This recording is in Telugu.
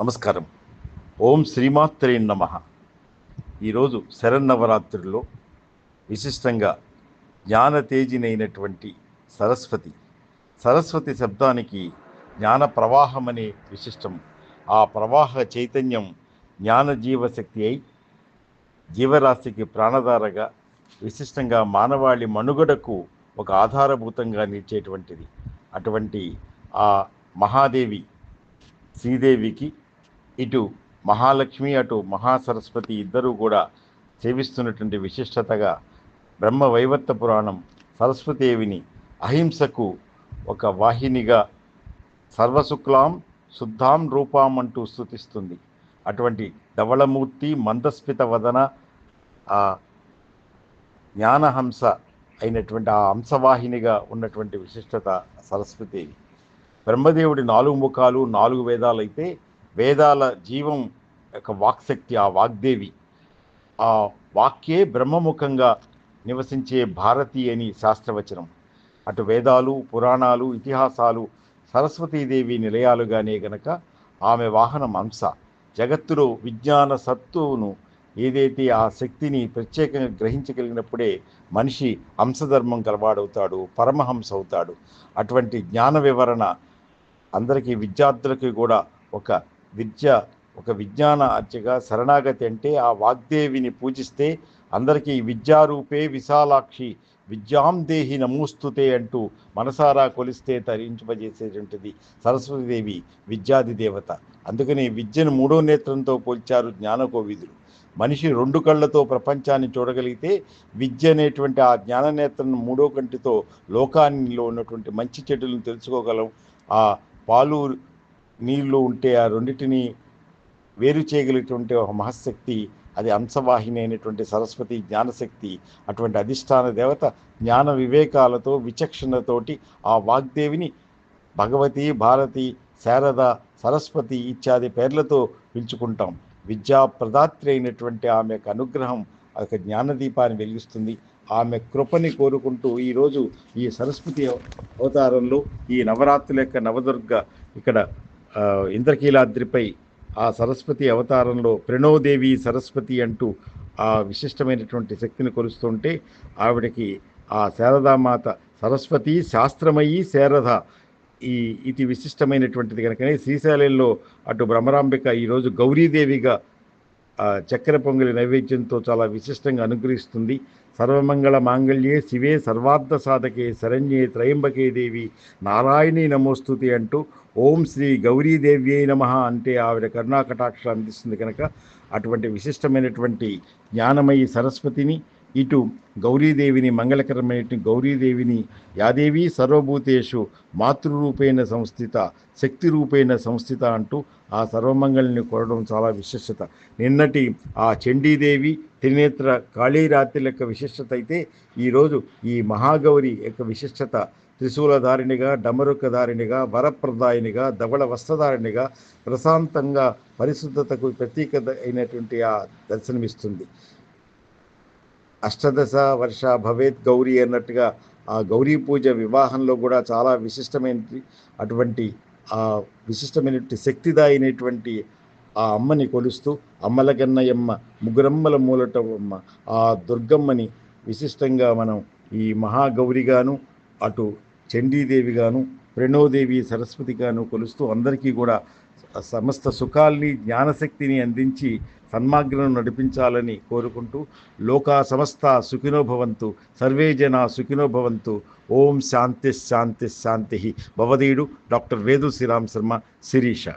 నమస్కారం. ఓం శ్రీమాత్రే నమ. ఈరోజు శరన్నవరాత్రుల్లో విశిష్టంగా జ్ఞానతేజినైనటువంటి సరస్వతి. సరస్వతి శబ్దానికి జ్ఞాన ప్రవాహం అనే విశిష్టం. ఆ ప్రవాహ చైతన్యం జ్ఞాన జీవశక్తి అయి జీవరాశికి ప్రాణధారగా విశిష్టంగా మానవాళి మనుగడకు ఒక ఆధారభూతంగా నిలిచేటువంటిది. అటువంటి ఆ మహాదేవి శ్రీదేవికి ఇటు మహాలక్ష్మి అటు మహాసరస్వతి ఇద్దరూ కూడా సేవిస్తున్నటువంటి విశిష్టతగా బ్రహ్మ వైవర్త పురాణం సరస్వతీదేవిని అహింసకు ఒక వాహినిగా సర్వశుక్లాం శుద్ధాం రూపాం అంటూ స్థుతిస్తుంది. అటువంటి ధవళమూర్తి మందస్మిత వదన ఆ జ్ఞానహంస అయినటువంటి ఆ హంసవాహినిగా ఉన్నటువంటి విశిష్టత సరస్వతీదేవి. బ్రహ్మదేవుడి నాలుగు ముఖాలు నాలుగు వేదాలు అయితే వేదాల జీవం యొక్క వాక్శక్తి ఆ వాగ్దేవి. ఆ వాక్యే బ్రహ్మముఖంగా నివసించే భారతి అని శాస్త్రవచనం. అటు వేదాలు పురాణాలు ఇతిహాసాలు సరస్వతీదేవి నిలయాలుగానే గనక ఆమె వాహనం అంశ జగత్తులో విజ్ఞాన సత్తువును ఏదైతే ఆ శక్తిని ప్రత్యేకంగా గ్రహించగలిగినప్పుడే మనిషి హంసధర్మం గలవాడవుతాడు పరమహంస అవుతాడు అటువంటి జ్ఞాన వివరణ అందరికీ విద్యార్థులకి కూడా ఒక విద్య ఒక విజ్ఞాన అర్చగా శరణాగతి అంటే ఆ వాగ్దేవిని పూజిస్తే అందరికీ విద్యారూపే విశాలాక్షి విద్యాం దేహి నమోస్తుతే అంటూ మనసారా కొలిస్తే తరించబజేసేటువంటిది సరస్వతీదేవి విద్యాది దేవత. అందుకని విద్యను మూడో నేత్రంతో పోల్చారు జ్ఞానకోవిదులు. మనిషి రెండు కళ్ళతో ప్రపంచాన్ని చూడగలిగితే విద్య అనేటువంటి ఆ జ్ఞాననేత్రం మూడో కంటితో లోకానిలో ఉన్నటువంటి మంచి చెడులను తెలుసుకోగలం. ఆ పాలు నీళ్ళు ఉంటే ఆ రెండింటిని వేరు చేయగలిగినటువంటి ఒక మహశక్తి అది అంశవాహిని అయినటువంటి సరస్వతి జ్ఞానశక్తి అటువంటి అధిష్టాన దేవత జ్ఞాన వివేకాలతో విచక్షణతోటి ఆ వాగ్దేవిని భగవతి భారతి శారద సరస్వతి ఇత్యాది పేర్లతో పిలుచుకుంటాం. విద్యా ప్రదాత్రి అయినటువంటి ఆమె యొక్క అనుగ్రహం ఒక జ్ఞానదీపాన్ని వెలిగిస్తుంది. ఆమె కృపని కోరుకుంటూ ఈరోజు ఈ సరస్వతి అవతారంలో ఈ నవరాత్రుల యొక్క నవదుర్గ ఇక్కడ ఇంద్రకీలాద్రిపై ఆ సరస్వతి అవతారంలో ప్రణోదేవి సరస్వతి అంటూ ఆ విశిష్టమైనటువంటి శక్తిని కొలుస్తుంటే ఆవిడకి ఆ శారదామాత సరస్వతి శాస్త్రమయీ శారద ఈ ఇది విశిష్టమైనటువంటిది కనుకనే శ్రీశైలంలో అటు భ్రమరాంబిక ఈరోజు గౌరీదేవిగా చక్కెర పొంగలి నైవేద్యంతో చాలా విశిష్టంగా అనుగ్రహిస్తుంది. సర్వమంగళ మాంగళ్యే శివే సర్వార్థ సాధకే శరణ్యే త్రయంబకే దేవి నారాయణి నమోస్తుతి అంటూ ఓం శ్రీ గౌరీదేవ్యై నమ అంటే ఆవిడ కరుణాకటాక్ష అందిస్తుంది కనుక అటువంటి విశిష్టమైనటువంటి జ్ఞానమయి సరస్వతిని ఇటు గౌరీదేవిని మంగళకరమైన గౌరీదేవిని యాదేవి సర్వభూతేషు మాతృరూపేణ సంస్థిత శక్తి రూపేణ సంస్థిత అంటూ ఆ సర్వమంగళని కోరడం చాలా విశిష్టత. నిన్నటి ఆ చండీదేవి త్రినేత్ర కాళీరాత్రి యొక్క విశిష్టత అయితే ఈరోజు ఈ మహాగౌరి యొక్క విశిష్టత. త్రిశూలధారిణిగా డమరుకధారిణిగా వరప్రదాయినిగా ధవళ వస్త్రధారిణిగా ప్రశాంతంగా పరిశుద్ధతకు ప్రతీకత అయినటువంటి ఆ దర్శనమిస్తుంది. అష్టదశ వర్ష భవేత్ గౌరీ అన్నట్టుగా ఆ గౌరీ పూజ వివాహంలో కూడా చాలా విశిష్టమైన అటువంటి ఆ విశిష్టమైనటువంటి శక్తిదాయినటువంటి ఆ అమ్మని కొలుస్తూ అమ్మలగన్నయమ్మ ముగ్గురమ్మల మూలటమ్మ ఆ దుర్గమ్మని విశిష్టంగా మనం ఈ మహాగౌరిగాను అటు చండీదేవిగాను ప్రణోదేవి సరస్వతిగాను కొలుస్తూ అందరికీ కూడా సమస్త సుఖాల్ని జ్ఞానశక్తిని అందించి సన్మార్గం నడిపించాలని కోరుకుంటూ లోకా సమస్త సుఖినో భవంతు సర్వే జన సుఖినో భవంతు. ఓం శాంతి శాంతి శాంతి. భవదీయుడు డాక్టర్ వేదు శ్రీరామ్ శర్మ శిరీష.